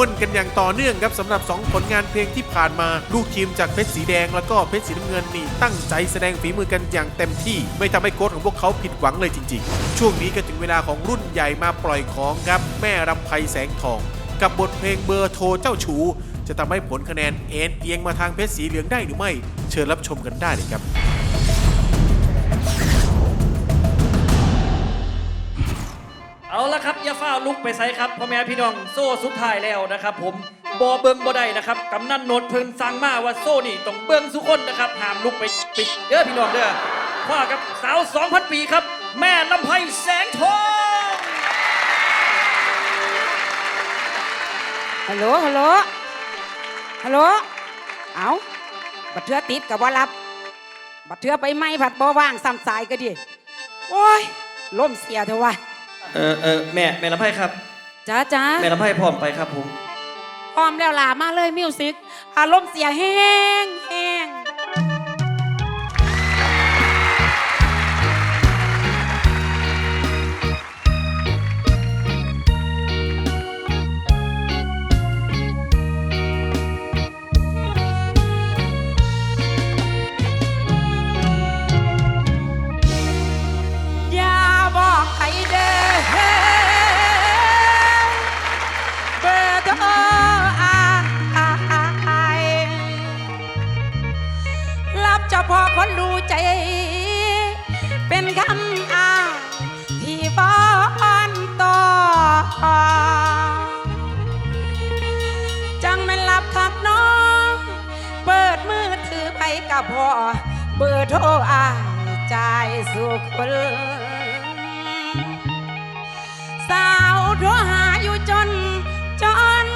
ม่วนกันอย่างต่อเนื่องครับสำหรับ 2 ผลงานเพลงที่ผ่านมา ลูกทีมจากเพชรสีแดงแล้วก็เพชรสีน้ำเงินนี่ตั้งใจแสดงฝีมือกันอย่างเต็มที่ ไม่ทำให้โค้ชของพวกเขาผิดหวังเลยจริง ๆ ช่วงนี้ก็ถึงเวลาของรุ่นใหญ่มาปล่อยของครับแม่รำไพแสงทอง กับบทเพลงเบอร์โทรเจ้าชูจะทำให้ผลคะแนนเอ็นเอียงมาทางเพชรสีเหลืองได้หรือไม่ เชิญรับชมกันได้เลยครับ ละครับอย่าฝ้าลุกไปไซครับพ่อแม่พี่น้องโซ่สุดท้ายแล้วนะครับ ผมบอเบิงบ่ได้นะครับกำนันโนดเพิ่นสั่งมาว่าโซ่นี่ต้องเบิงสุคนนะครับห้ามลุกไปปิดเด้อพี่น้องเด้อว่ากับสาว2,000ปีครับ แม่ลำไพแสงทองฮัลโหลฮัลโหลฮัลโหลเอาบัดเทือติดกับว่ารับ บัดเทือไปไม่ผัดบ่ว่างซ้ำสายก็ดิโอ้ยล่มเสียเถอะวะ เออเออแม่แม่ลำไพครับ จ้าจ้าแม่ลำไพพร้อมไปครับผม พร้อมแล้วล่ะมาเลยมิวสิกอารมณ์เสียแห้งแห้ พอเบอร์โทรอายจายสุขคนสาวโทรหาอยู่จนจน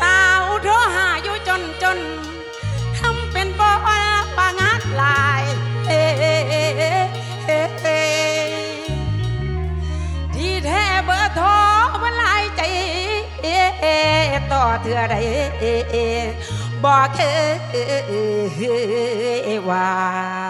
สาวโทรหาอยู่จนจนทำเป็นบอลปางานหลายเอ้ที่แท้เบอร์โทรมันหลายใจต่อเถื่อใด บอกเคยว่า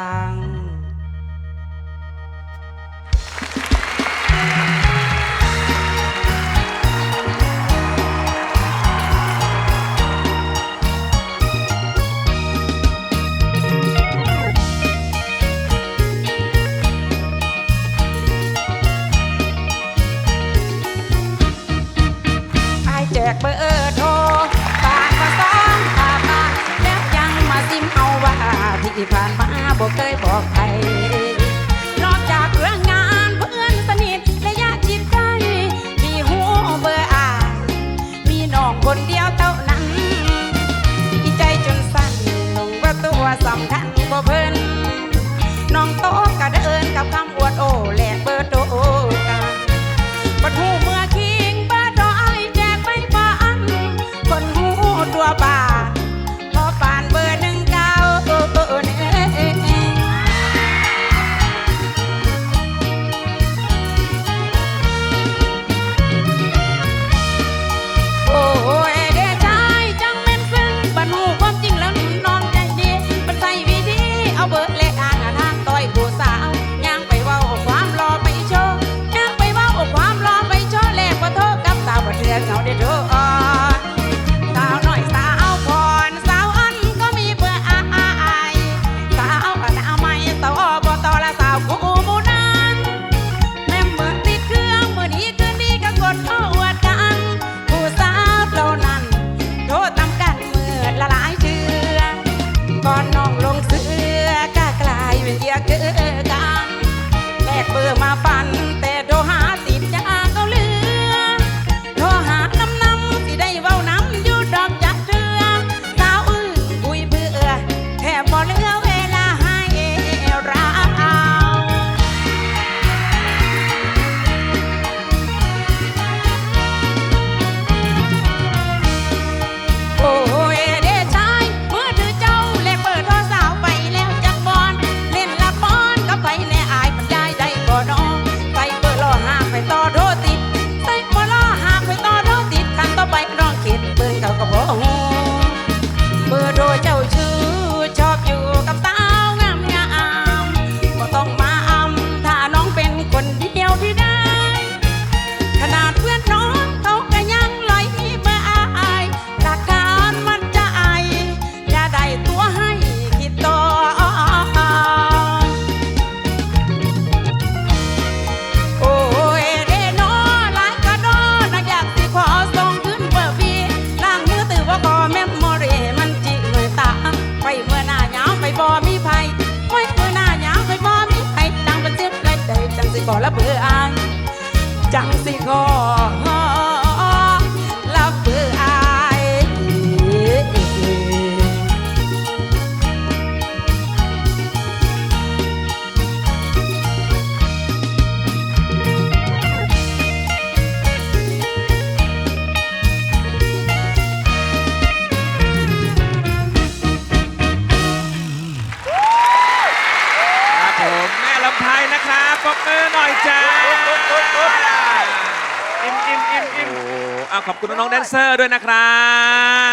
แดนเซอร์ด้วยนะครั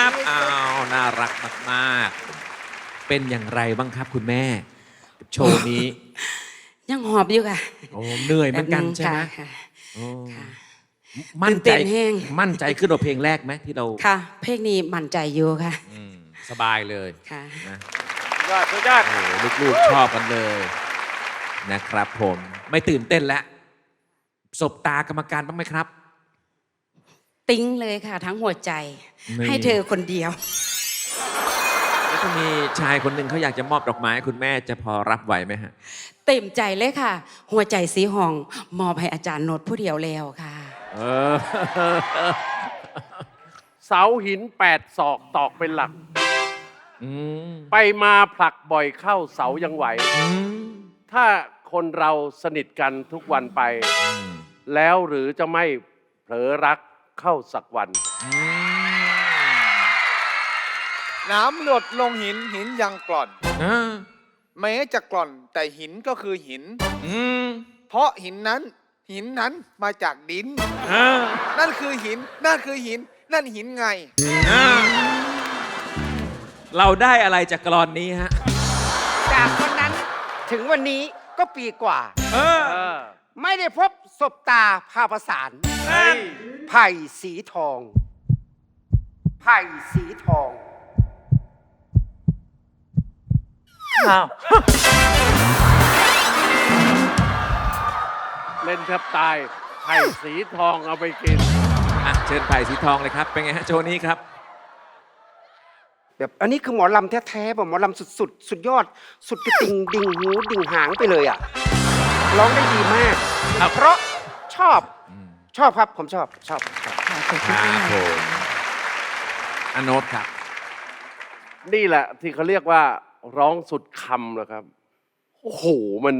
บอ้าวน่ารักมากๆ เป็นอย่างไรบ้างครับคุณแม่ โชว์นี้ ยังหอบอยู่ค่ะโอ้เหนื่อยเหมือนกันใช่ไหมค่ะโอ้ค่ะ มั่นตื่ใจนเต้นแห้ง มั่นใจขึ้นกว่าเพลงแรกไหมที่เราค่ะ เพลงนี้มั่นใจอยู่ค่ะอืมสบายเลยค่ะ นะ ยอดสุดยอด โอ้โหลูกๆชอบกันเลยนะครับผมไม่ตื่นเต้นแล้วสบตากรรมการบ้างไหมครับ ติ้งเลยค่ะ ทั้งหัวใจ นี่ ให้เธอคนเดียว แล้วถ้ามีชายคนหนึ่งเขาอยากจะมอบดอกไม้ให้คุณแม่จะพอรับไหวไหมฮะ เต็มใจเลยค่ะ หัวใจสีหองมอบให้อาจารย์โนดผู้เดียวแล้วค่ะ เออ เสาหินแปดศอกตอกเป็นหลัก อืมไปมาผลักบ่อยเข้าเสายังไหว อืมถ้าคนเราสนิทกันทุกวันไปอืมแล้วหรือจะไม่เผลอรัก เข้าสักวันอืมน้ำหลดลงหินหินยังกร่อน อ่าแม้จะกร่อนแต่หินก็คือหิน อืมเพราะหินนั้น หินนั้นมาจากดิน อ่านั่นคือหิน นั่นคือหิน นั่นหินไง อ่าเราได้อะไรจากกรอนนี้ฮะ จากวันนั้นถึงวันนี้ก็ปีกว่า เออ ไม่ได้พบศบตาพาประสานนั่น ไผ่สีทอง ไผ่สีทองเล่นแทบตายไผ่สีทองเอาไปกิน อะเชิญไผ่สีทองเลยครับ เป็นไงฮะโชว์นี้ครับ แบบอันนี้คือหมอลำแท้ๆแบบหมอลำสุดๆสุดยอด สุดกระติงดิ่งหูดิ่งหางไปเลยอะร้องได้ดีมากเพราะชอบอืม ชอบครับผมชอบชอบชอบ ค่ะขอบคคุณรับค่ะผมอโนตครับ นี่แหละที่เขาเรียกว่าร้องสุดคำแล้วครับ โอ้โห มัน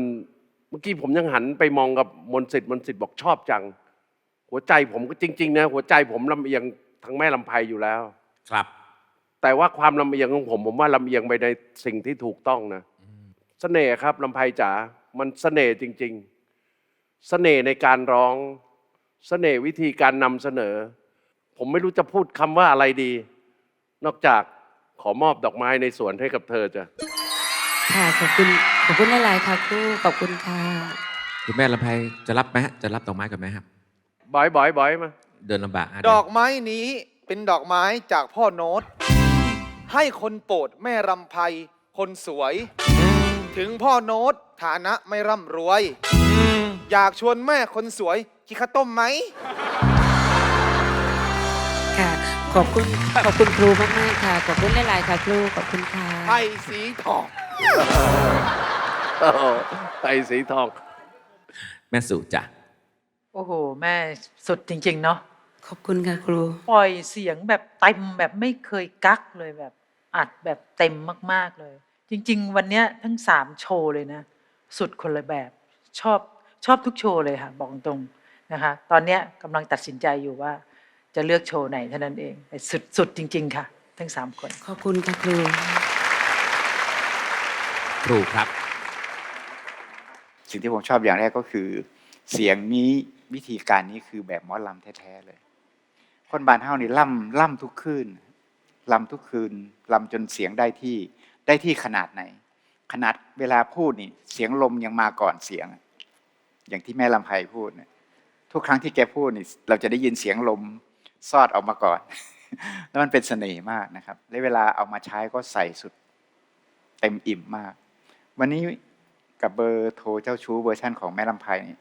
เมื่อกี้ผมยังหันไปมองกับมนต์สิทธิ์มนต์สิทธิ์บอกชอบจัง หัวใจผมก็จริง ๆ นะ หัวใจผมลำเอียงทางแม่ลำไพอยู่แล้ว ครับ แต่ว่าความลำเอียงของผม ผมว่าลำเอียงไปในสิ่งที่ถูกต้องนะเสน่ห์ครับลำไพจ๋ามันเสน่ห์จริง ๆ เสน่ห์ในการร้อง เสน่ห์วิธีการนำเสนอ ผมไม่รู้จะพูดคำว่าอะไรดี นอกจากขอมอบดอกไม้ในสวนให้กับเธอจ้ะค่ะขอบคุณขอบคุณหลายๆค่ะครูขอบคุณค่ะคุณแม่ลำไพจะรับไหมฮะจะรับดอกไม้กับไหมครับ บอยบอยบอยมา เดินลำบากะดอกไม้นี้เป็นดอกไม้จากพ่อโน้ต ให้คนโปรดแม่รำไพคนสวย ถึงพ่อโน้ตฐานะไม่ร่ำรวย อยากชวนแม่คนสวยกินข้าวต้มไหม ค่ะ ขอบคุณ ขอบคุณครูมากๆค่ะ ขอบคุณหลาย ๆ ค่ะ ครู ขอบคุณค่ะ ไผ่สีทอง โอ้โหไผ่สีทอง แม่สุจ้ะโอ้โห แม่สุดจริง ๆ เนาะขอบคุณค่ะครู ปล่อยเสียงแบบเต็มแบบไม่เคยกักเลยแบบ อัดแบบเต็มมาก ๆ เลย จริง ๆ วันเนี้ยทั้งสามโชว์เลยนะ สุดคนละแบบชอบ ชอบทุกโชว์เลยค่ะบอกตรงๆนะคะตอนเนี้ยกำลังตัดสินใจอยู่ว่าจะเลือกโชว์ไหนเท่านั้นเองแต่สุดสุดจริง ๆ ค่ะ ทั้งสามคน ขอบคุณค่ะครูครูครับ สิ่งที่ผมชอบอย่างแรกก็คือ เสียงนี้วิธีการนี้คือแบบหมอลำแท้ๆเลย คนบานเฮานี่ล่ำล่ำทุกคืนล่ำทุกคืนล่ำจนเสียงได้ที่ได้ที่ขนาดไหน ขนาดเวลาพูดนี่ เสียงลมยังมาก่อนเสียง อย่างที่แม่ลำไพพูดเนี่ยทุกครั้งที่แกพูดนี่เราจะได้ยินเสียงลมซอดออกมาก่อน แล้วมันเป็นเสน่ห์มากนะครับและเวลาเอามาใช้ก็ใส่สุดเต็มอิ่มมาก วันนี้กับเบอร์โทรเจ้าชู้เวอร์ชั่นของแม่ลำไพนี่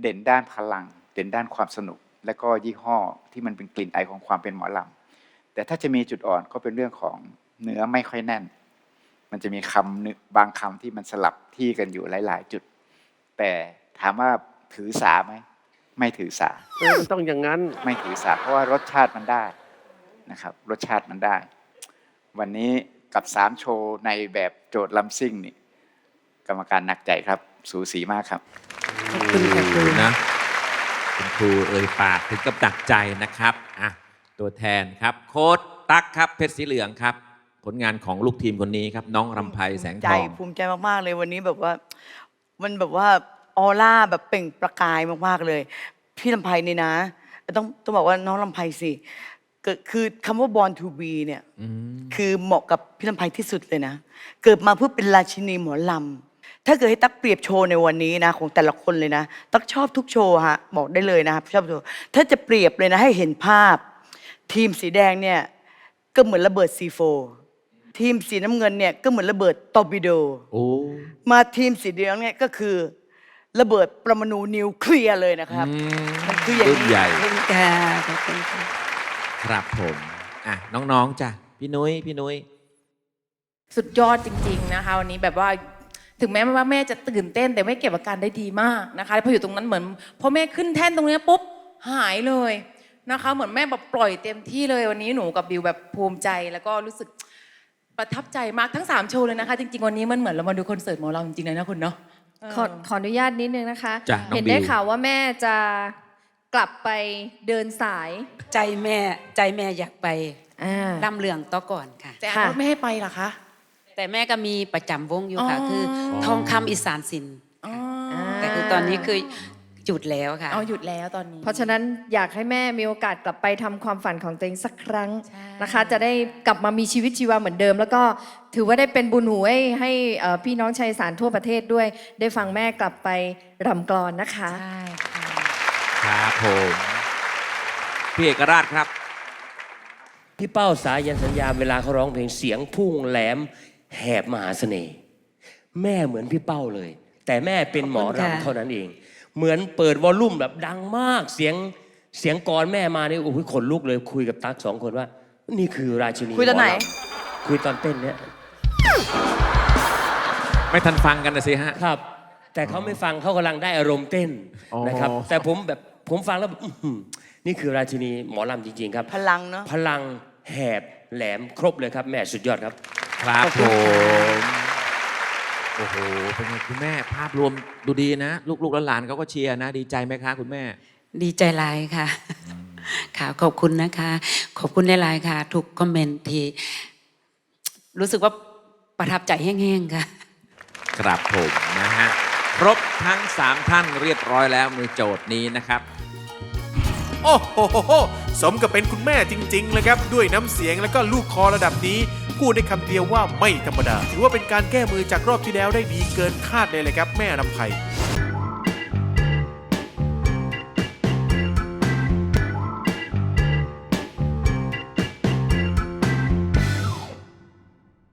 เด่นด้านพลัง เด่นด้านความสนุก และก็ยี่ห้อที่มันเป็นกลิ่นไอของความเป็นหมอลำแต่ถ้าจะมีจุดอ่อนก็เป็นเรื่องของเนื้อไม่ค่อยแน่น มันจะมีคำนึบางคำที่มันสลับที่กันอยู่หลาย ๆ จุด แต่ ถามว่าถือสาไหมไม่ถือสาเออมันต้องอย่างนั้น ไม่ถือสาเพราะว่ารสชาติมันได้นะครับ รสชาติมันได้ วันนี้กับสามโชว์ในแบบโจทย์ลำซิ่งนี่กรรมการหนักใจครับ สูสีมากครับ ขอบคุณค่ะครูนะคุณครูเอ่ยปากถึงกับดักใจนะครับอะตัวแทนครับ โค้ดตั๊กครับเพชรสีเหลืองครับ ผลงานของลูกทีมคนนี้ครับ น้องรำไพแสงทใจอง ภูมิใจมาก ๆ เลยวันนี้แบบว่า มันแบบว่า ออร่าแบบเปล่งประกายมากๆเลย พี่ลำไพนี่นะ ต้องต้องบอกว่าน้องลำไพสิเกิดคือคำว่า born to be เนี่ยอืมคือเหมาะกับพี่ลำไพที่สุดเลยนะ เกิดมาเพื่อเป็นราชินีหมอลำถ้าเกิดให้ตั๊กเปรียบโชว์ในวันนี้นะ ของแต่ละคนเลยนะ ตั๊กชอบทุกโชว์ฮะบอกได้เลยนะครับชอบโชว์ถ้าจะเปรียบเลยนะให้เห็นภาพ ทีมสีแดงเนี่ยก็เหมือนระเบิดซีโฟทีมสีน้ำเงินเนี่ยก็เหมือนระเบิดตอร์ปิโดโอ้มาทีมสีเหลืองเนี่ยก็คือ ระเบิดปรมาณูนิวเคลียร์เลยนะครับ อืมมันคืออย่างนี้รุ่นใหญ่ขอบคุณค่ะขอบคุณค่ะ ครับผม อะ น้องๆจ้ะพี่นุ้ยพี่นุ้ย สุดยอดจริง ๆนะคะวันนี้แบบว่าถึงแม้ว่าแม่จะตื่นเต้น แต่แม่เก็บอาการได้ดีมากนะคะพออยู่ตรงนั้นเหมือนพอแม่ขึ้นแท่นตรงเนี้ยปุ๊บหายเลยนะคะ เหมือนแม่แบบปล่อยเต็มที่เลยวันนี้หนูกับบิวแบบภูมิใจแล้วก็รู้สึกประทับใจมากทั้ง3โชว์เลยนะคะ จริงๆวันนี้มันเหมือนเรามาดูคอนเสิร์ตหมอลำจริงๆเลยนะคุณเนาะเออ ขอขออนุญาตนิดนึงนะคะ จ้ะน้องเห็นได้บิว ข่าวว่าแม่จะกลับไปเดินสายใจแม่ใจแม่อยากไปอ่าดำเหลืองต่อก่อนค่ะ แต่ค่ะรถไม่ให้ไปเหรอคะ แต่แม่ก็มีประจำวงอยู่ค่ะ อ๋อ คือทองคำอีสานสินอ๋อ แต่คือตอนนี้คือ หยุดแล้วค่ะ เอาหยุดแล้วตอนนี้ เพราะฉะนั้นอยากให้แม่มีโอกาสกลับไปทำความฝันของตัวเองสักครั้งใช่ นะคะ จะได้กลับมามีชีวิตชีวาเหมือนเดิม แล้วก็ถือว่าได้เป็นบุญหูให้ให้เอ่อพี่น้องชายสารทั่วประเทศด้วย ได้ฟังแม่กลับไปรำกลอนนะคะ ใช่ค่ะ ครับผมพี่เอกราชครับ พี่เป้าสายันสัญญาเวลาเขาร้องเพลงเสียงพุ่งแหลม แหบมหาเสน่ห์แม่เหมือนพี่เป้าเลย แต่แม่เป็นหมอขอบคุณค่ะ รำเท่านั้นเอง เหมือนเปิดวอลลุ่มแบบดังมากเสียงเสียงกรแม่มานี่โอ้โหขนลุกเลยคุยกับตั๊กสองคนว่า นี่คือราชินีคุยตอนไหน มลำคุยตอนเต้นเนี่ยไม่ทันฟังกันนะสิฮะ ครับ แต่เขาไม่ฟังเขากำลังได้อารมณ์เต้นอ๋อ นะครับ แต่ผมแบบผมฟังแล้วแบบอื้อหือนี่คือราชินีหมอลำจริงๆครับ พลังเนาะพลังแหบแหลมครบเลยครับแม่สุดยอดครับ ครับขอบผคุณค่ะม โอ้โห เป็นไงคุณแม่ภาพรวมดูดีนะ ลูกๆหลานๆเขาก็เชียร์นะ ดีใจไหมคะคุณแม่ ดีใจหลายค่ะ ค่ะขอบคุณนะคะ ขอบคุณหลายๆค่ะ ทุกคอมเมนต์ที่รู้สึกว่าประทับใจแห้งๆค่ะ ครับผมนะฮะ ครบทั้ง 3 ท่านเรียบร้อยแล้วมือโจทย์นี้นะครับ โอ้โหโหโหสมกับเป็นคุณแม่จริง ๆ เลยครับ ด้วยน้ำเสียงแล้วก็ลูกคอระดับนี้ พูดได้คำเดียวว่าไม่ธรรมดา ถือว่าเป็นการแก้มือจากรอบที่แล้วได้ดีเกินคาดเลยเลยครับแม่รำไพ